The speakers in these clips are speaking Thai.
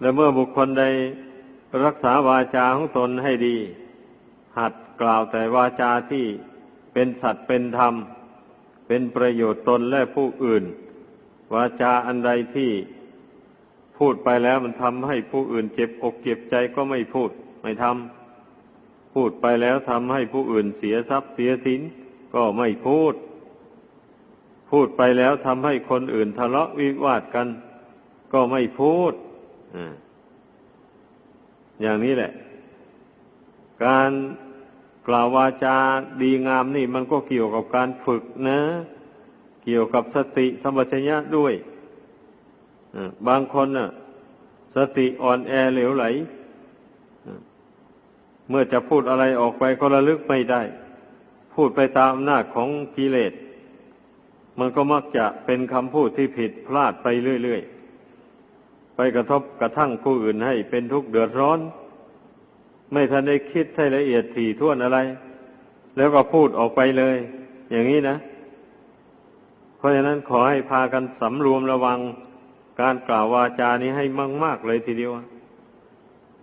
และเมื่อบุคคลใดรักษาวาจาของตนให้ดี หัดกล่าวแต่วาจาที่เป็นสัตว์เป็นธรรม เป็นประโยชน์ตนและผู้อื่น วาจาอันใดที่พูดไปแล้วมันทำให้ผู้อื่นเจ็บอกเจ็บใจก็ไม่พูดไม่ทำพูดไปแล้วทำให้ผู้อื่นเสียทรัพย์เสียสินก็ไม่พูด พูดไปแล้วทำให้คนอื่นทะเลาะวิวาทกัน ก็ไม่พูด อย่างนี้แหละ การกล่าววาจาดีงามนี่ มันก็เกี่ยวกับการฝึกนะ เกี่ยวกับสติสมปชัญญะด้วยบางคนน่ะ สติอ่อนแอเหลวไหล เมื่อจะพูดอะไรออกไปก็ระลึกไม่ได้ พูดไปตามอำนาจของกิเลส มันก็มักจะเป็นคำพูดที่ผิดพลาดไปเรื่อยๆ ไปกระทบกระทั่งผู้อื่นให้เป็นทุกข์เดือดร้อน ไม่ทันได้คิดให้ละเอียดถี่ถ้วนอะไร แล้วก็พูดออกไปเลย อย่างนี้นะ เพราะฉะนั้นขอให้พากันสำรวมระวังการกล่าววาจานี้ให้มาก ๆ เลยทีเดียว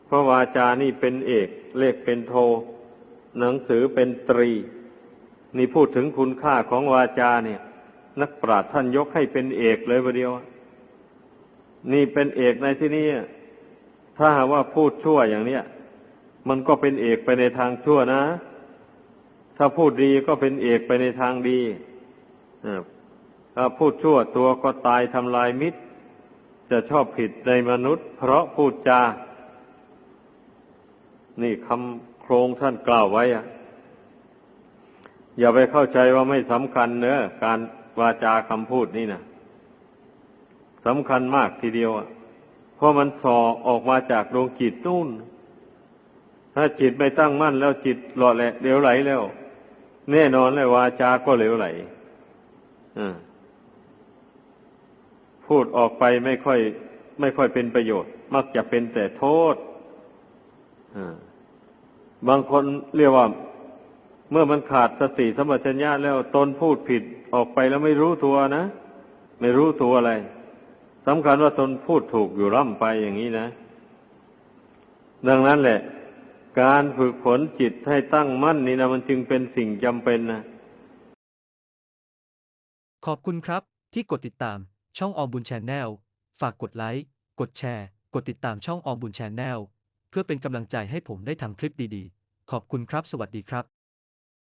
เพราะวาจานี่เป็นเอกเลขเป็นโท หนังสือเป็นตรี นี่พูดถึงคุณค่าของวาจาเนี่ย นักปราชญ์ท่านยกให้เป็นเอกเลยประเดียว นี่เป็นเอกในที่นี้ถ้าหาว่าพูดชั่วอย่างเนี้ยมันก็เป็นเอกไปในทางชั่วนะ ถ้าพูดดีก็เป็นเอกไปในทางดีถ้าพูดชั่วตัวก็ตายทำลายมิตร จะชอบผิดในมนุษย์ เพราะพูดจา นี่คำโครงท่านกล่าวไว้อะอย่าไปเข้าใจว่าไม่สำคัญเนอะการวาจาคำพูดนี่นะ สำคัญมากทีเดียวอะเพราะมันส่อออกมาจากดวงจิตนู่น ถ้าจิตไม่ตั้งมั่นแล้วจิตหล่อแหละเหลวไหลแล้ว แน่นอนเลยวาจาก็เหลวไหลอ่าพูดออกไปไม่ค่อย ไม่ค่อยเป็นประโยชน์ มักจะเป็นแต่โทษอ่าบางคนเรียกว่า เมื่อมันขาดสติสมปชัญญะแล้วตนพูดผิดออกไปแล้วไม่รู้ตัวนะ ไม่รู้ตัวอะไร สำคัญว่าตนพูดถูกอยู่ร่ำไปอย่างนี้นะ ดังนั้นแหละ การฝึกฝนจิตให้ตั้งมั่นนี่นะมันจึงเป็นสิ่งจำเป็นนะ ขอบคุณครับ ที่กดติดตาม ช่องออมบุญแชนแนลฝากกดไลค์ กดแชร์ กดติดตามช่องออมบุญแชนแนลเพื่อเป็นกำลังใจให้ผมได้ทำคลิปดีๆ ขอบคุณครับ สวัสดีครับ